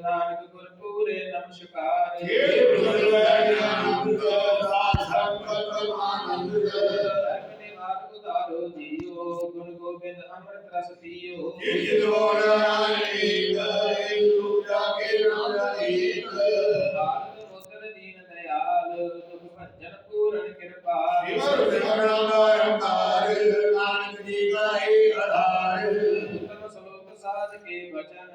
ਨਾਨਕ ਗੁਰ ਪੂਰੇ ਨਮਸਕਾਰ। ਜੇ ਗੁਰ ਆਨੰਦ ਸਾਧ ਸੰਗਤ ਆਨੰਦ ਅਗਨੇ ਵਾਰ ਉਦਾਰੋ ਜੀਓ ਗੁਣ ਗੋਬਿੰਦ ਅੰਮ੍ਰਿਤ ਰਸ ਪੀਓ। ਜਿਤ ਲੋੜ ਨਾਨਕ ਦੂਜਾ ਕੇ ਨਾਮ ਏਕ ਆਨੰਦ ਮੁਦਰ ਦੀਨ ਦਇਆਲ ਤੁਮ ਭਜਨ ਪੂਰਨ ਕਿਰਪਾ ਸਿਮਰ ਸਿਮਰਨ ਅੰਤਾਰ ਨਾਨਕ ਜੀ ਕਾ ਏ ਆਧਾਰ ਸਲੋਕ ਸਾਧ ਕੇ ਬਚਨ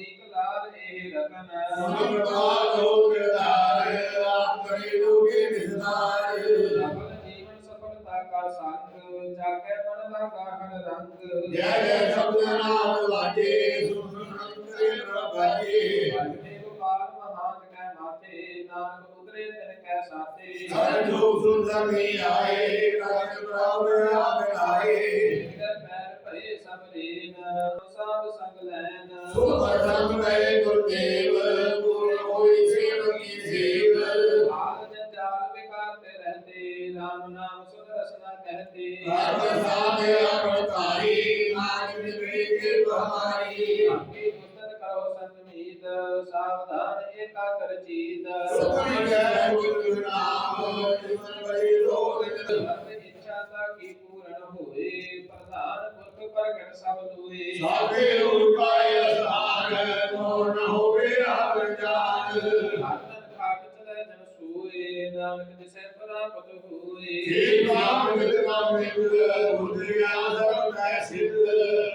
ਇਕ ਲਾਲ ਇਹ ਰਤਨ ਸੁਨਤਾ ਲੋਕ ਧਾਰ ਆਪਣੀ ਰੂਗੀ ਵਿਸਤਾਰ ਸਫਲ ਜੀਵਨ ਸਫਲਤਾ ਕਾ ਸੰਗ ਜਾਗੇ ਮਨ ਦਾ ਗਾਹਣ ਰੰਗ। ਜੈ ਜੈ ਸਬਦ ਨਾਮ ਵਾਜੇ ਸੁਨ ਸੁਨ ਕਰੇ ਪ੍ਰਭਾਜੇ। ਵਾਜੇ ਪਾਰ ਮਹਾਨ ਕੈ ਮਾਥੇ ਨਾਨਕ ਉਦਰੇ ਤਿਨ ਕੈ ਸਾਥੇ। ਹਰ ਜੋ ਸੁਨ ਸੰਗੀ ਆਏ ਕਾਜ ਪ੍ਰਾਪਤ ਆਪ ਆਏ ਨਾਮ ਕਰੇ ਗੁਰਦੇਵ ਗੁਰ ਹੋਈ ਸੇਵ ਕੀ ਸੇਵ। ਆਜ ਜਾਲ ਵਿਕਾਰ ਤੇ ਰਹਤੇ ਰਾਮ ਨਾਮ ਸੁਧ ਰਸਨਾ ਕਹਤੇ। ਹਰ ਸਾਧੇ ਆਪਤਾਰੀ ਨਾਮ ਨਿਵੇ ਤੇ ਬਹਾਰੀ। ਆਪੇ ਮੁਸਤਨ ਕਰੋ ਸੰਮੀਤ ਸਾਵਧਾਨ ਏਕਾਗਰ ਚੀਤ। ਸੁਖੀ ਜੈ ਗੁਰ ਨਾਮ ਜਿਸਨ ਬੜੇ ਲੋਗ ਇੱਛਾ ਤਾਂ ਕੀ ਪੂਰਨ ਹੋਏ ਪ੍ਰਧਾਨ ਗੁਰ ਪ੍ਰਗਟ ਸਭ ਦੋਏ। ਸਾਧੇ ਨਾਨਕ ਜਿਸੈ ਪ੍ਰਾਪਤ ਹੋਏ। ਜੀ ਨਾਨਕ ਨਾਮਿਕ ਬੁੱਧਿਆ ਸਭ ਕੈ ਸਿਧ।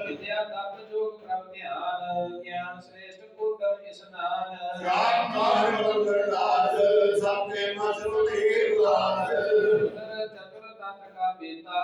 ਵਿਦਿਆ ਤਪ ਜੋਗ ਪ੍ਰਭ ਧਿਆਨ ਗਿਆਨ ਸ੍ਰੇਸ਼ਟ ਕੋ ਕਰ ਇਸਨਾਨ ਚਾਰ ਕਾਰ ਮੰਦਰ ਰਾਜ ਸਭ ਤੇ ਮਸਲ ਦੇ ਰਾਜ ਚਤੁਰ ਤਤ ਕਾ ਬੇਤਾ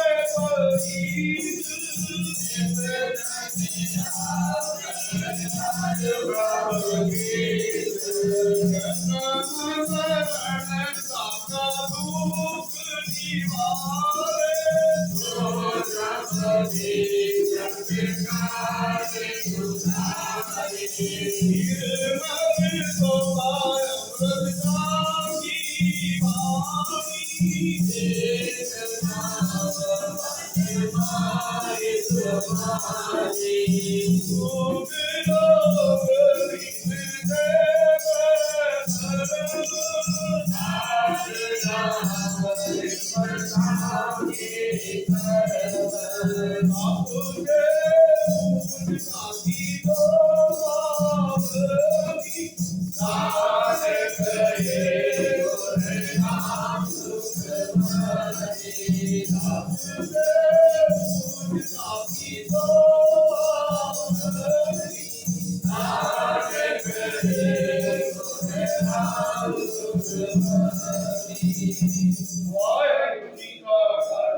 Yeah. Ah! Why, Jesus?